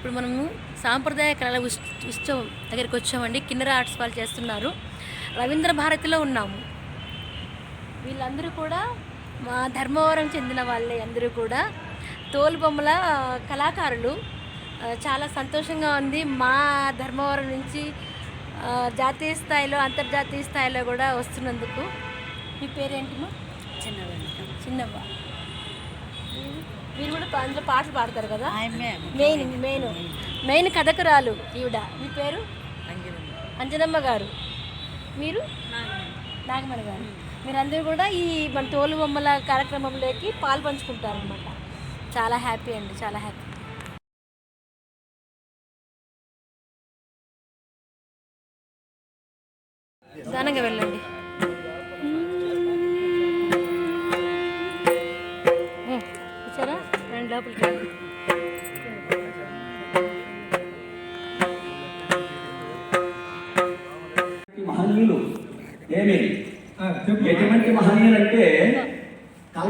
ఇప్పుడు మనము సాంప్రదాయ కళల ఉత్సవం దగ్గరికి వచ్చామండి. కిన్నెర ఆర్ట్స్ వాళ్ళు చేస్తున్నారు. రవీంద్ర భారతిలో ఉన్నాము. వీళ్ళందరూ కూడా మా ధర్మవరం చెందిన వాళ్ళే అందరూ కూడా. తోలుబొమ్మల కళాకారులు. చాలా సంతోషంగా ఉంది. మా ధర్మవరం నుంచి జాతీయ స్థాయిలో అంతర్జాతీయ స్థాయిలో కూడా వస్తున్నందుకు. మీ పేరేంటి చిన్నవ్వ. మీరు కూడా అందులో పాటలు పాడతారు కదా? మెయిన్ మెయిన్ మెయిన్ కథకురాలు ఈవిడ. మీ పేరు? అంజనమ్మ. గారు. మీరు? నాగమణి. గారు. మీరందరూ కూడా ఈ మన తోలు బొమ్మల కార్యక్రమంలోకి పాలు పంచుకుంటారు అనమాట చాలా హ్యాపీ అండి చాలా హ్యాపీ.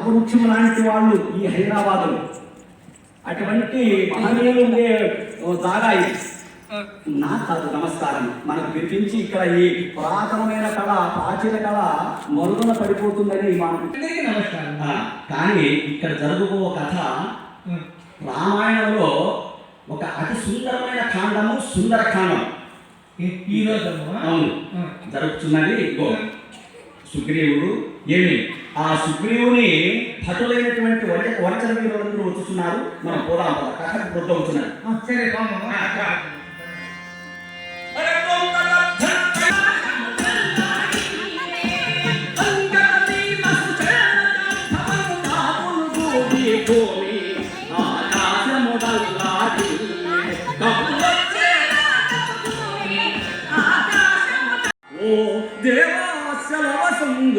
కల్పవృక్షం లాంటి వాళ్ళు ఈ హైదరాబాదులో. అటువంటి మహనీయులు ఉండే జాగా ఇది నా కాదు నమస్కారం. మనకు పిలిపించి ఇక్కడ ఈ పురాతనమైన కళ ప్రాచీన కళ మరుగున పడిపోతుందని మనం కానీ ఇక్కడ జరుగుబో కథ రామాయణంలో ఒక అతి సుందరమైన కాండము సుందర కాండం. ఈ రోజు అవును. జరుగుతున్నది సుగ్రీవుడు ఏమి ఆ సుగ్రీవుని భటులైనటువంటి వరచ వరచల వీరులందరూ వచ్చుతున్నారు మనం పోదాం కథకు వృద్ధం అవుతున్నది సరే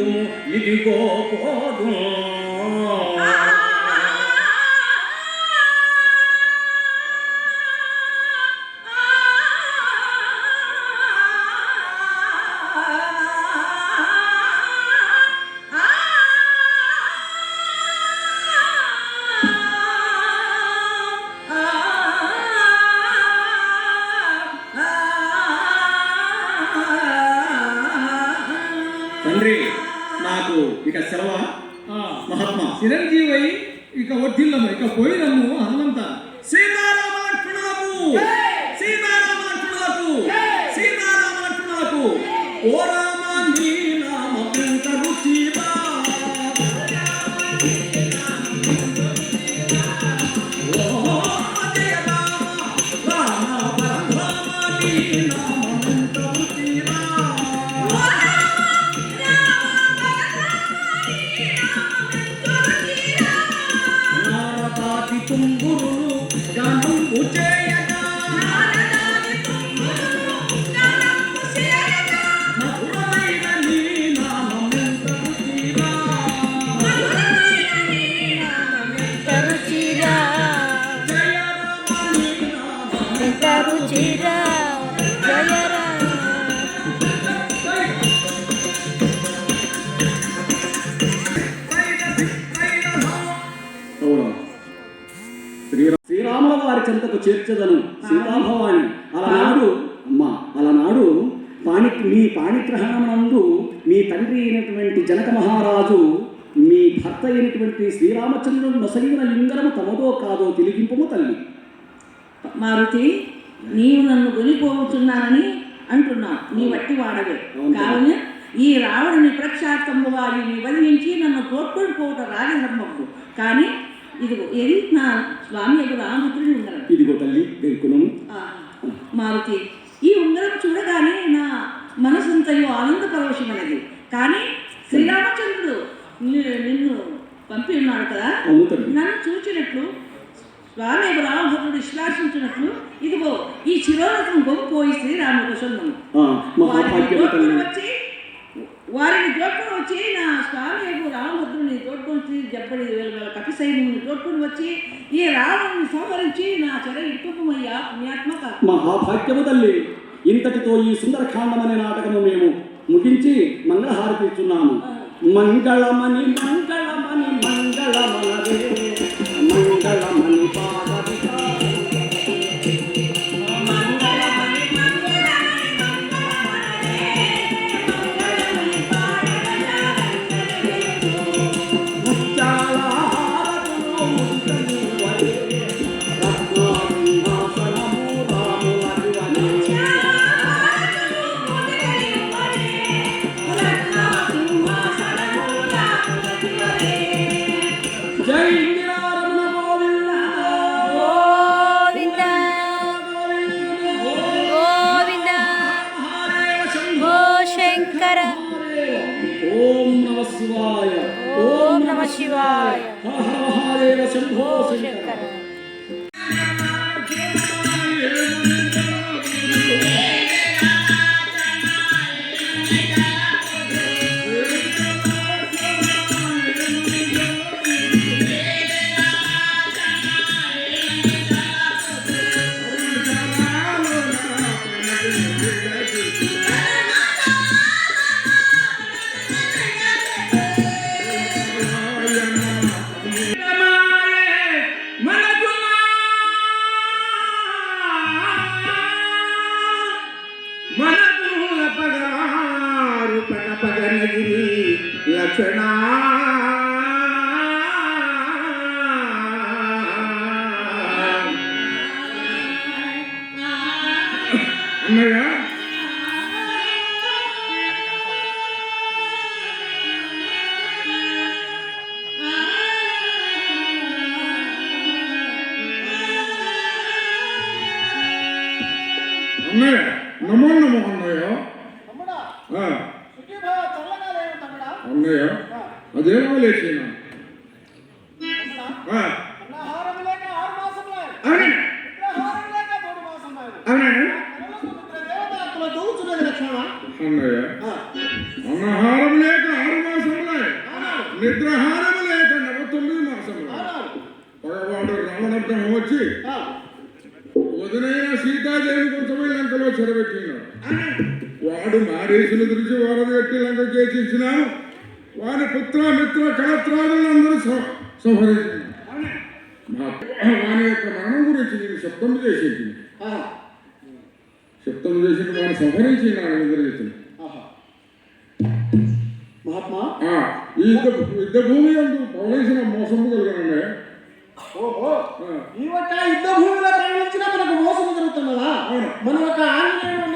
సంగుము ఇదిగో పోదు తండ్రి నాకు ఇక సెలవ మహాత్మా. చిరంజీవి ఇక వడ్డిల్లము ఇక పోయినము హనుమంత. సీతారామ లక్ష్మణులకు సీతారామ లక్ష్మణులకు Don't చేర్చదను సీతాభవాని. అలనాడు అమ్మా అలనాడు పాణి మీ పాణిగ్రహణమందు మీ తండ్రి అయినటువంటి జనక మహారాజు మీ భర్త అయినటువంటి శ్రీరామచంద్రుడు నొసగిన లింగరము తమదో కాదో తెలిగింపము తల్లి. మారుతి నీవు నన్ను కొనిపోతున్నానని అంటున్నావు నీ వట్టి వాడవే. కావున ఈ రావణుని ప్రక్షార్థము వారిని వదిలించి నన్ను తోడ్కొని పోవట రాజధర్మము. కానీ ఇదిగో ఇది నా స్వామి యొక్క రామపుత్రుని ఉంగరం. ఇదిగో తల్లి ఆ, మారుతి. ఈ ఉంగరం చూడగానే నా మనసంతయు ఆనంద పరవశమైనది కానీ శ్రీరామచంద్రుడు నిన్ను పంపి ఉన్నాడు కదా? నన్ను చూచినట్లు స్వామి రామభద్రుడు విశ్వాసించినట్లు ఇదిగో ఈ శిరోరథం మహాభాగ్యము తోడ్కొని తల్లి. వచ్చి వారిని తోడ్కొని వచ్చి నా స్వామి రామభద్రుని తోడ్కొని వచ్చి జబ్బడి వేల కపి సైన్యుని తోడ్కొని వచ్చి ఈ రావణుని సంహరించి నా చెర ఇటుకుమయ్యా పుణ్యాత్మక మహాభాగ్యము తల్లి. ఇంతటితో ఈ సుందరకాండం అనే నాటకము మేము ముగించి మంగళహారతి ఇస్తున్నాము మంగళమని మంగళమని Thank you. 生活圈。లక్షణ అన్నయ్య అన్నయ్య నమో నమో అన్నయ్య ఆ, అన్నయ్య అదేమో లేచిన అన్నహారం లేక ఆరు మాసములే నిద్రహారం లేక నవ తొమ్మిది మాసములే పగవాడు వచ్చి వదినైన సీతాదేవి కొంచెమే లంకలో చెరబెట్టినాడు వాడు మారేసును గురించి వారధి కట్టి లంక చేసించినాము వారి పుత్ర మిత్ర కళత్రాదులందరూ మా- వాని యొక్క మరణం గురించి నేను శబ్దం చేసేది. శబ్దం చేసిన వాడిని సంహరించినాడు ఇంద్రజిత్తుని మహాత్మా? ఈ యుద్ధ యుద్ధ భూమి అందు పవలేసిన మోసము కలిగిన ఓహో. ఈ ఒక్క యుద్ధ భూమిలో ప్రయాణించినా మనకు మోసం జరుగుతున్నదా. మన ఒక ఆంజనేయుడు